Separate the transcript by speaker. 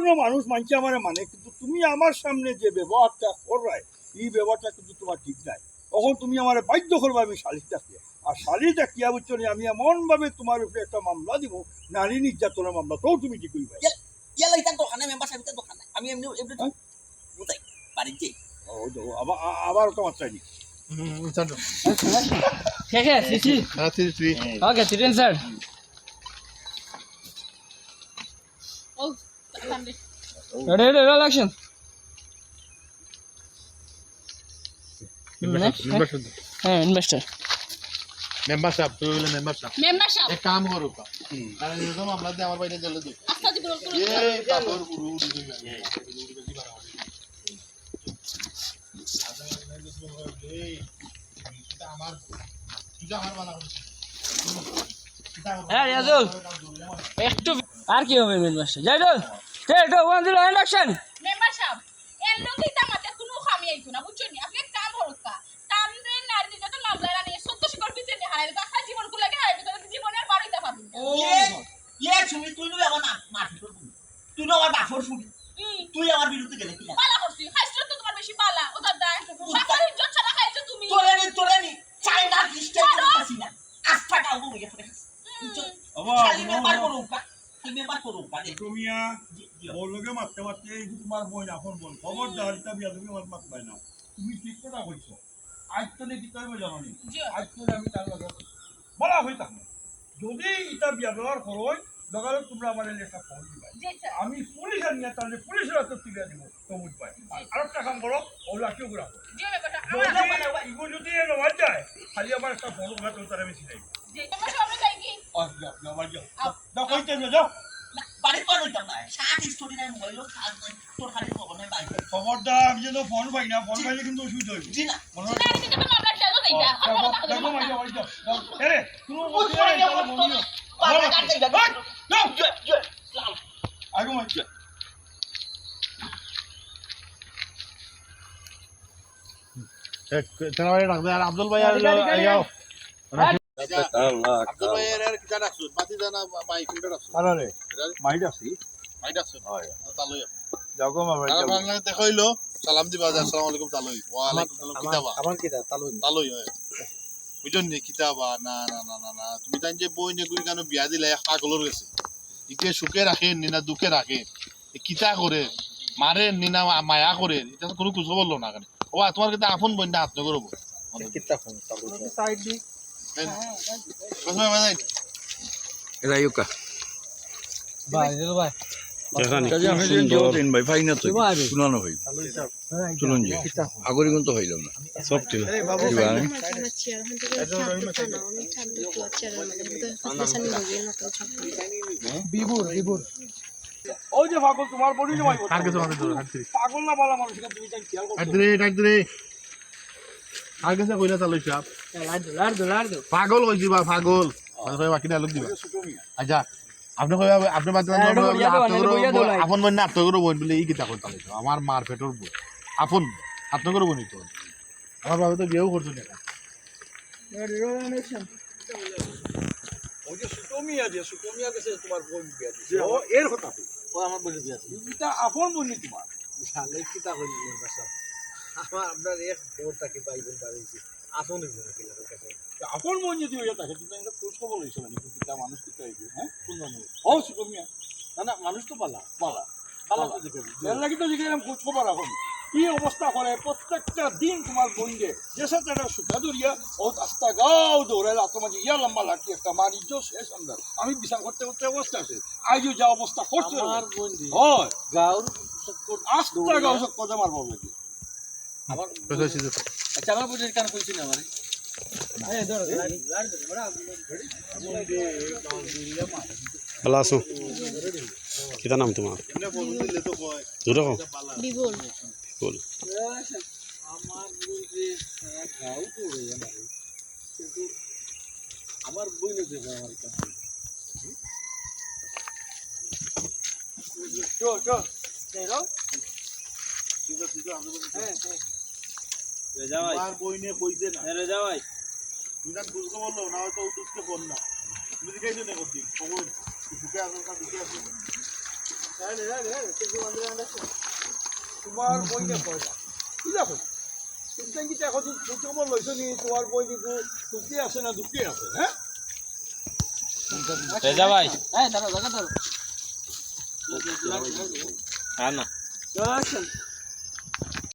Speaker 1: কোনো মানুষ মানছে আমার মানে কিন্তু তুমি আমার সামনে যে ব্যবহারটা করায় এই ব্যবহারটা কিন্তু তোমার ঠিক নাই। তখন তুমি আমার বাধ্য করবে আমি শালিশটা দিয়ে আর শালিটা কিয়া বুঝছ নি, আমি এমনভাবে তোমার উপরে একটা মামলা দিব নারী নির্যাতনের মামলা তো তুমি কি করবে।
Speaker 2: ইয়ালা ইতান দোকান মেম্বার সাহেব দোকান আমি এমনি এমনি? বুঝাই বাড়িতে
Speaker 1: ও, তো আবার আবার
Speaker 3: okay sir.
Speaker 4: Oh, Sunday.
Speaker 3: Ready ready হ্যাঁ ইনভেস্টার
Speaker 5: মেম্বারশিপ তুই বলে মেম্বারশিপ
Speaker 4: Membership.
Speaker 5: এক কাম করো কা কারণ এরকম আমরা দিয়ে আমার বাইরে চলে দিই
Speaker 4: আস্তে আস্তে বলো, বলো,
Speaker 5: এই বাবর গুরু উড়ি আমার তুই আমার বানা করছিস
Speaker 3: হ্যাঁ রিয়াজুল একটু আর কি হবে ইনভেস্টার যাই টে two one zero and action
Speaker 4: Membership. এর লগে ইতা মাতে কোনো খামি আইতো না বুঝছ নি আপনি কাম করুন কা তামরে নারী নির্যাতন মামলা না নিয়ে সত্য শিকর পিছে নি হারাই তো আপনার জীবন কুলাগে হারাই তো জীবনের বাড়িতে পারবেন
Speaker 2: ইয়ে ইয়ে তুমি তুই নু আমার না তোর বুড়ি। তুই নু আমার বাসর শুনি তুই আমার বিরুদ্ধে গেলে কি
Speaker 4: পালা করছি খাইছো তো তোমার বেশি পালা ও দাদা সাকার ইজ্জত ছাড়া খাইছো তুমি
Speaker 2: তোরে নি তোরে নি চাইনা খ্রিস্টান করতেছি না আস্থা গাও গো ইয়ে করে খালি মেম্বার করুক কা খালি মেম্বার করুক কা
Speaker 1: তুমিয়া মারতে মারতে এই যে তোমার বই না এখন বল খবরদার এটা বিয়া তুমি আমার মারতে পাই না। তুমি ঠিক কথা কইছো আজ তো নাকি তার জানো আজ তো আমি তার লগে বলা হই থাকবে যদি এটা ব্যবহার করো লগালে তোমরা আমার একটা ফোন দিবা। আমি পুলিশ আনি না তাহলে পুলিশের হাতে তুলে দিব সবুজ পাই আর একটা কাম করো ও লাঠিও ঘুরা ইগো যদি নয় যায়। খালি আমার একটা ফোন ঘুরা তো তারা বেশি
Speaker 4: যাই কি?
Speaker 1: আর যাও যাও বাড়ি যাও। যাও কইতে যাও।
Speaker 2: বাড়ি পার হইতাম না সাত স্টোরি নাই মোবাইল তোর খালি খবর
Speaker 1: খবরদার আমি যেন ফোন পাই না ফোন পাইলে কিন্তু অসুবিধা হইবে
Speaker 2: জি না।
Speaker 4: নারী নির্যাতন মামলা শেষ যায়
Speaker 1: দেখো
Speaker 4: আপনারা
Speaker 1: দেখো। মাই যাও মাই যাও এরে তুমি
Speaker 2: ওই
Speaker 1: বসে
Speaker 2: যে আমার তোর বাবা কাটতে যাবে
Speaker 1: যাও।
Speaker 2: জয় জয় সালাম
Speaker 1: আগে মাই যাও
Speaker 5: তেনা বাইরে আর আব্দুল ভাই আর যাও আব্দুল ভাই এর কি জানা বাতি জানা আছে
Speaker 1: আরে
Speaker 5: আছে? তালই
Speaker 1: যাও গো মাই
Speaker 5: আর
Speaker 1: যাও
Speaker 5: আপনাকে দেখাইলো সালাম দিবা আসসালামু আলাইকুম তালই ওয়া আলাইকুম সালাম কিতাবা।
Speaker 6: আমার কি তালুন
Speaker 5: তালই হয়। বুঝছেন নি কিতাবা? না না না না না। তুমি তাই যে বই নে গুলি কেন বিয়া দিলে পাগলর গেছে। ইকে সুখে রাখেন নি না দুঃখে রাখেন কিতা করে মারে নি না মায়া করে এটা কোনো কুছো বলল না কেন ও তোমার কিন্তু আপন বই না। আত্ম করব
Speaker 6: কিতা ফোন
Speaker 3: ভাই
Speaker 7: না সব ঠিক।
Speaker 8: না
Speaker 1: ওই যে পাগল তোমার বডি জমাই
Speaker 5: কার কাছে আমাদের দৌড়
Speaker 1: পাগল না বলা মানুষ তুমি তাই খেয়াল করছ?
Speaker 5: হাঁটতে রে হাঁটতে কাছে কইলা চালই সাপ
Speaker 3: লাড় দো লাড় দো
Speaker 5: পাগল কই দিবা পাগল। আর কই বাকি ডায়লগ দিবা? আচ্ছা। আপনি কই আপনি
Speaker 3: হ্যাঁ, বইয়া দাও, ভাই।
Speaker 5: আপন বই না আত্মগর বই বলে এই কিতা করতে আমার মার পেটর বই আপন আত্মগর বই তো। আমার বাবা তো বিয়েও করছ না।
Speaker 1: বোন আপন বনি তোমার।
Speaker 6: আপনার এক দেওরটা কি বাইবেল লাগে কাছে
Speaker 1: আপন মন যদি হয়ে থাকে খোঁজ খবর মানে মানুষ কিতা হইবে হ্যাঁ? কোন মানুষ ও না না মানুষ তো পালা পালা। পালা তো দেখে এর লাগি তো দেখে খোঁজ খবর এখন। কি অবস্থা করে প্রত্যেকটা দিন তোমার বন্ধে যে সাথে একটা সুতা ধরিয়া ও রাস্তা গাও দৌড়াইলা তোমার ইয়া লম্বা লাঠি একটা বাণিজ্য শেষ আমরা। আমি বিচার করতে করতে অবস্থা আছে। আজও যা অবস্থা করছে।
Speaker 6: আমার বন্ধু
Speaker 1: হয়।
Speaker 6: গাউর
Speaker 1: আস্তা গাও সব কথা মারবো নাকি
Speaker 6: আমার আচ্ছা আমার বন্ধু কান কইছি না আমারে
Speaker 7: ভালো আছো কিতা নাম তোমার দুটো।
Speaker 8: বিবল
Speaker 7: বল
Speaker 6: আমার বই না দেখো আমার কাছে
Speaker 1: চো চো
Speaker 5: আমার বই নিয়ে কইছে না।
Speaker 3: রে যাওয়াই
Speaker 5: তুমি তার বলল না হয়তো উঠতে ফোন না। তুমি দেখাইছো না করছি খবর সুখে আসো না দুঃখে আসো।
Speaker 1: তোমার বইনে কয়টা কি দেখো তুমি কি এখন খোঁজ খবর লৈছো নি তোমার বই নিকু আছে না দুঃখী আছে হ্যাঁ?
Speaker 3: রেজা ভাই
Speaker 6: হ্যাঁ
Speaker 3: না.